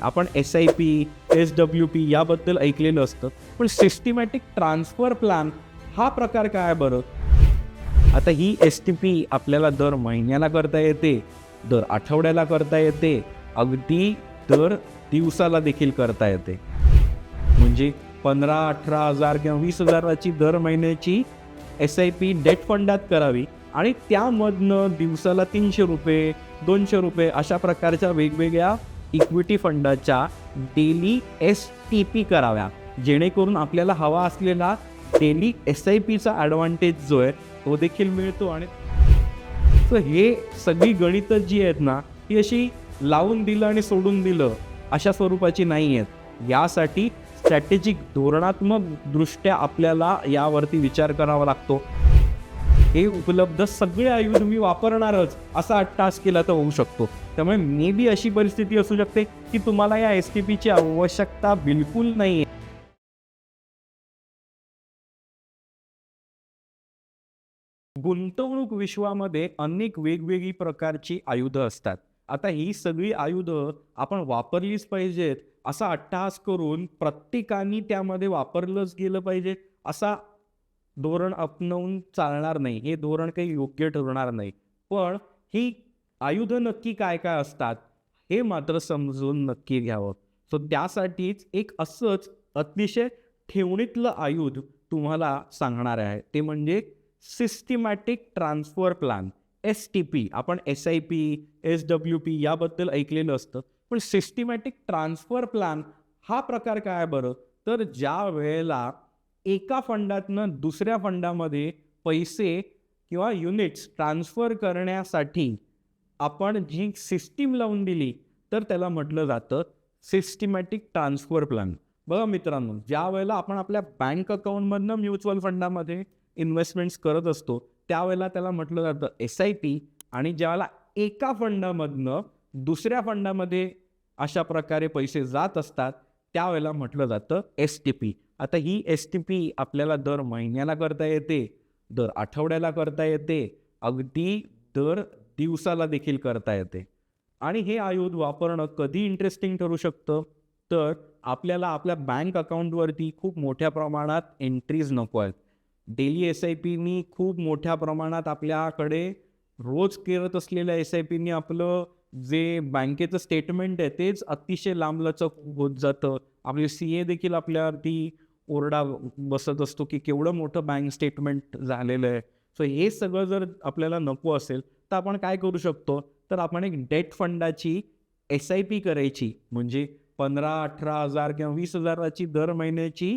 आपण S I P S W P याबद्दल ऐकलेलं असतं. पण सिस्टमॅटिक ट्रान्सफर प्लॅन हा प्रकार काय बरं? आता ही एस टी पी आपल्याला दर महिन्याला करता येते दर आठवड्याला करता येते अगदी दर दिवसाला देखील करता येते. म्हणजे पंधरा अठरा हजार किंवा वीस हजाराची दर महिन्याची एस आय पी डेट फंडात करावी आणि त्यामधनं दिवसाला तीनशे रुपये दोनशे रुपये अशा प्रकारच्या वेगवेगळ्या इक्विटी फंडाच्या डेली एस टी पी कराव्या. जेणेकरून आपल्याला हवा असलेला डेली एस आय पीचा ॲडव्हान्टेज जो आहे तो देखील मिळतो आणि तर हे सगळी गणितं जी आहेत ना ती अशी लावून दिलं आणि सोडून दिलं अशा स्वरूपाची नाही आहेत. यासाठी स्ट्रॅटेजिक धोरणात्मक दृष्ट्या आपल्याला यावरती विचार करावा लागतो. हे उपलब्ध सगळे आयुध मी वापरणारच असा अट्टास केला तर होऊ शकतो. त्यामुळे मे बी अशी परिस्थिती असू शकते की तुम्हाला या एस टी पीची आवश्यकता बिलकुल नाही गुंतवणूक विश्वामध्ये अनेक वेगवेगळी प्रकारची आयुधं असतात. आता ही सगळी आयुधं आपण वापरलीच पाहिजेत असा अट्टहास करून प्रत्येकाने त्यामध्ये वापरलंच गेलं पाहिजे असा धोरण अपनवून चालणार नाही. हे धोरण काही योग्य ठरणार नाही. पण ही आयुधं नक्की काय काय असतात हे मात्र समजून नक्की घ्यावं. सो त्यासाठीच एक असंच अतिशय ठेवणीतलं आयुध तुम्हाला सांगणार आहे. ते म्हणजे systematic transfer plan S T P आपण S I P S W P याबद्दल ऐकलेलं असतं. पण सिस्टिमॅटिक ट्रान्सफर प्लॅन हा प्रकार काय आहे बरं? तर ज्या वेळेला एका फंडातनं दुसऱ्या फंडामध्ये पैसे किंवा युनिट्स ट्रान्सफर करण्यासाठी आपण जी सिस्टीम लावून दिली तर त्याला म्हटलं जातं सिस्टमॅटिक ट्रान्सफर प्लॅन बघा मित्रांनो ज्या वेळेला आपण आपल्या बँक अकाउंटमधनं म्युच्युअल फंडामध्ये इन्व्हेस्टमेंट्स करत असतो त्यावेळेला त्याला म्हटलं जातं एस आय पी आणि ज्यावेळेला एका फंडामधनं दुसऱ्या फंडामध्ये अशा प्रकारे पैसे जात असतात त्यावेळेला म्हटलं जातं एस टी पी आता ही एस टी पी आपल्याला दर महिन्याला करता येते दर आठवड्याला करता येते अगदी दर दिवसाला देखील करता येते. आणि हे आयुध वापरणं कधी इंटरेस्टिंग ठरू शकतं? तर आपल्याला आपल्या बँक अकाउंटवरती खूप मोठ्या प्रमाणात एंट्रीज नको आहेत. डेली एस आय पीनी खूप मोठ्या प्रमाणात आपल्याकडे रोज करत असलेल्या एस आय पीनी आपलं जे बँकेचं स्टेटमेंट आहे तेच अतिशय लांबलचक होत जातं. आपले सी ए देखील आपल्यावरती ओरडा बसत असतो की केवढं मोठं बँक स्टेटमेंट झालेलं आहे. सो हे सगळं जर आपल्याला नको असेल तर आपण काय करू शकतो? तर आपण एक डेट फंडाची एस आय पी करायची. म्हणजे पंधरा अठरा हजार किंवा वीस हजाराची दर महिन्याची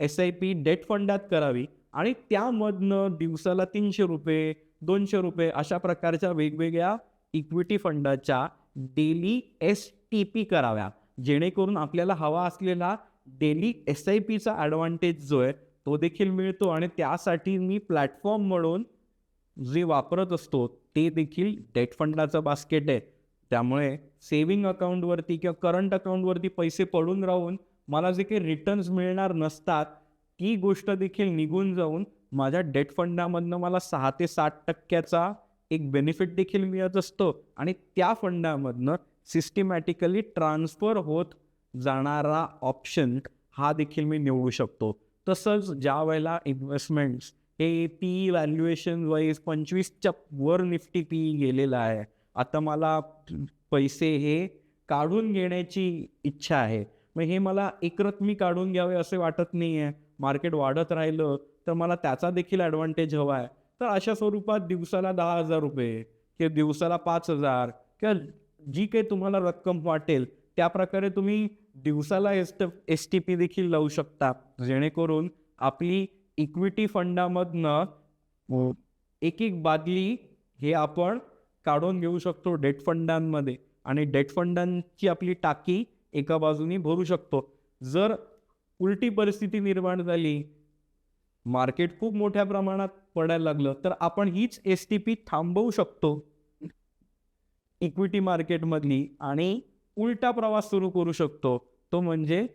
एस आय पी डेट फंडात करावी. आणि त्यामधनं दिवसाला तीनशे रुपये दोनशे रुपये अशा प्रकारच्या वेगवेगळ्या इक्विटी फंडाच्या डेली एस टी पी कराव्या. जेणेकरून आपल्याला हवा असलेला डेली एस आय पीचा ॲडव्हान्टेज जो आहे तो देखील मिळतो आणि त्यासाठी मी प्लॅटफॉर्म म्हणून जे वापरत असतो ते देखील डेट फंडाचं बास्केट आहे. त्यामुळे सेविंग अकाउंटवरती किंवा करंट अकाउंटवरती पैसे पडून राहून मला जे काही रिटर्न्स मिळणार नसतात ती गोष्ट देखील निघून जाऊन माझ्या डेट फंडामधनं मला सहा ते सात टक्क्याचा एक बेनिफिट देखील मिळत असतो आणि त्या फंडामधनं सिस्टमॅटिकली ट्रान्सफर होत जाणारा ऑप्शन हा देखील मी निवडू शकतो. तसंच ज्या वेळेला इन्व्हेस्टमेंट्स हे पी व्हॅल्युएशन वाईज पंचवीसच्या वर निफ्टी पी गेलेला आहे. आता मला पैसे हे काढून घेण्याची इच्छा आहे. मग हे मला एकरत मी काढून घ्यावे असे वाटत नाही आहे मार्केट वाढत राहिलं तर मला त्याचा देखील ॲडव्हान्टेज हवा आहे. तर अशा स्वरूपात दिवसाला दहा हजार रुपये किंवा दिवसाला पाच हजार किंवा जी काही तुम्हाला रक्कम वाटेल त्या प्रकारे तुम्ही दिवसाला एस एस टी पी देखील लावू शकता. जेणेकरून आपली इक्विटी फंडामधनं एक एक बादली हे आपण काढून घेऊ शकतो डेट फंडांमध्ये आणि डेट फंडांची आपली टाकी एका बाजूनी भरू शकतो. जर उलटी परिस्थिती निर्माण झाली मार्केट खूप मोठ्या प्रमाणात पडायला लागलं तर आपण हीच एस टी पी थांबवू शकतो. इक्विटी मार्केटमधली आणि उलटा प्रवास सुरू करू शकतो. तो म्हणजे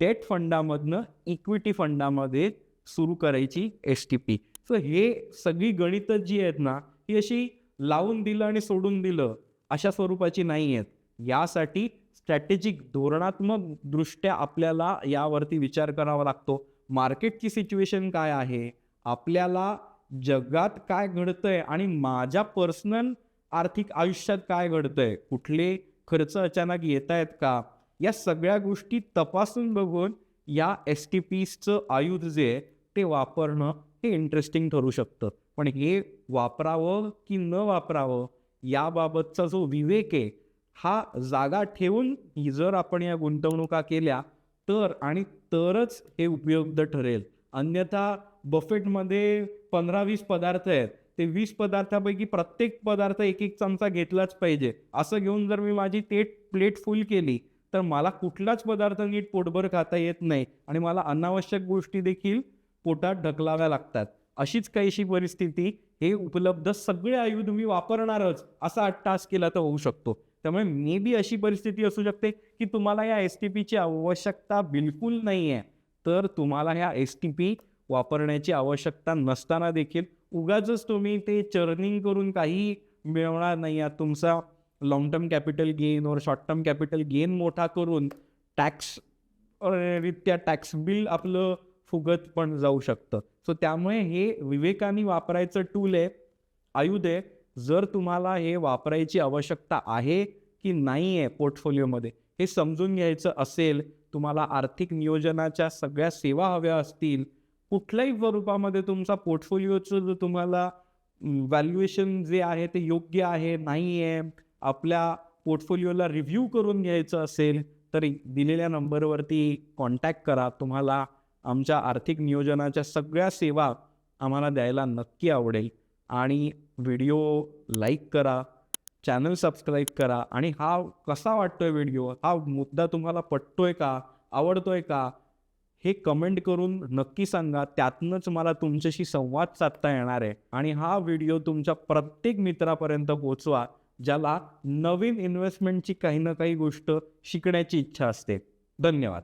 डेट फंडामधनं इक्विटी फंडामध्ये सुरू करायची एस टी पी सो हे सगळी गणितं जी आहेत ना ही अशी लावून दिलं आणि सोडून दिलं अशा स्वरूपाची नाही आहेत. यासाठी स्ट्रॅटेजिक धोरणात्मक दृष्ट्या आपल्याला यावरती विचार करावा लागतो. मार्केटची सिच्युएशन काय आहे? आपल्याला जगात काय घडतंय आणि माझ्या पर्सनल आर्थिक आयुष्यात काय घडतंय? कुठले खर्च अचानक येत आहेत का? या सगळ्या गोष्टी तपासून बघून या एस टी पीचं आयुध जे आहे ते वापरणं हे इंटरेस्टिंग ठरू शकतं. पण हे वापरावं की न वापरावं याबाबतचा जो विवेक आहे हा जागा ठेवून जर आपण या गुंतवणुका केल्या तर आणि तरच हे उपयुक्त ठरेल. अन्यथा बफेटमध्ये पंधरा वीस पदार्थ आहेत ते वीस पदार्थापैकी प्रत्येक पदार्थ एक एक चमचा घेतलाच पाहिजे. असं घेऊन जर मी माझी तेट प्लेट फुल केली तर मला कुठलाच पदार्थ नीट पोटभर खाता येत नाही आणि मला अनावश्यक गोष्टी देखील पोटात ढकलाव्या लागतात. अशीच काहीशी परिस्थिती हे उपलब्ध सगळे आयुध मी वापरणारच असा अट्टास केला तर होऊ शकतो. त्यामुळे मे बी अशी परिस्थिती असू शकते की तुम्हाला या एस टी पीची आवश्यकता बिलकुल नाही आहे तर तुम्हाला ह्या एस टी पी वापरण्याची आवश्यकता नसताना देखील उगाच तुम्ही ते चर्निंग करून काही मिळवणार नाही आहात तुमचा लॉंग टर्म कॅपिटल गेन और शॉर्ट टर्म कॅपिटल गेन मोठा करून टॅक्स रित्या टॅक्स बिल आपलं फुगत पण जाऊ शकतं. सो त्यामुळे हे विवेकाने वापरायचं टूल आहे. आयुध आहे जर तुम्हाला हे वापरायची आवश्यकता आहे की नाही आहे पोर्टफोलिओमध्ये हे समजून घ्यायचं असेल तुम्हाला आर्थिक नियोजनाच्या सगळ्या सेवा हव्या असतील कुठल्याही स्वरूपामध्ये तुमचा पोर्टफोलिओचं जर तुम्हाला व्हॅल्युएशन जे आहे ते योग्य आहे नाही आहे आपल्या पोर्टफोलिओला रिव्ह्यू करून घ्यायचं असेल तर दिलेल्या नंबरवरती कॉन्टॅक्ट करा. तुम्हाला आमच्या आर्थिक नियोजनाच्या सगळ्या सेवा आम्हाला द्यायला नक्की आवडेल. आणि व्हिडिओ लाईक करा चॅनल सबस्क्राईब करा. आणि हा कसा वाटतोय व्हिडिओ? हा मुद्दा तुम्हाला पटतोय का? आवडतोय का? हे कमेंट करून नक्की सांगा. त्यातनंच मला तुमच्याशी संवाद साधता येणार आहे. आणि हा व्हिडिओ तुमच्या प्रत्येक मित्रापर्यंत पोचवा ज्याला नवीन इन्व्हेस्टमेंटची काही ना काही गोष्ट शिकण्याची इच्छा असते. धन्यवाद.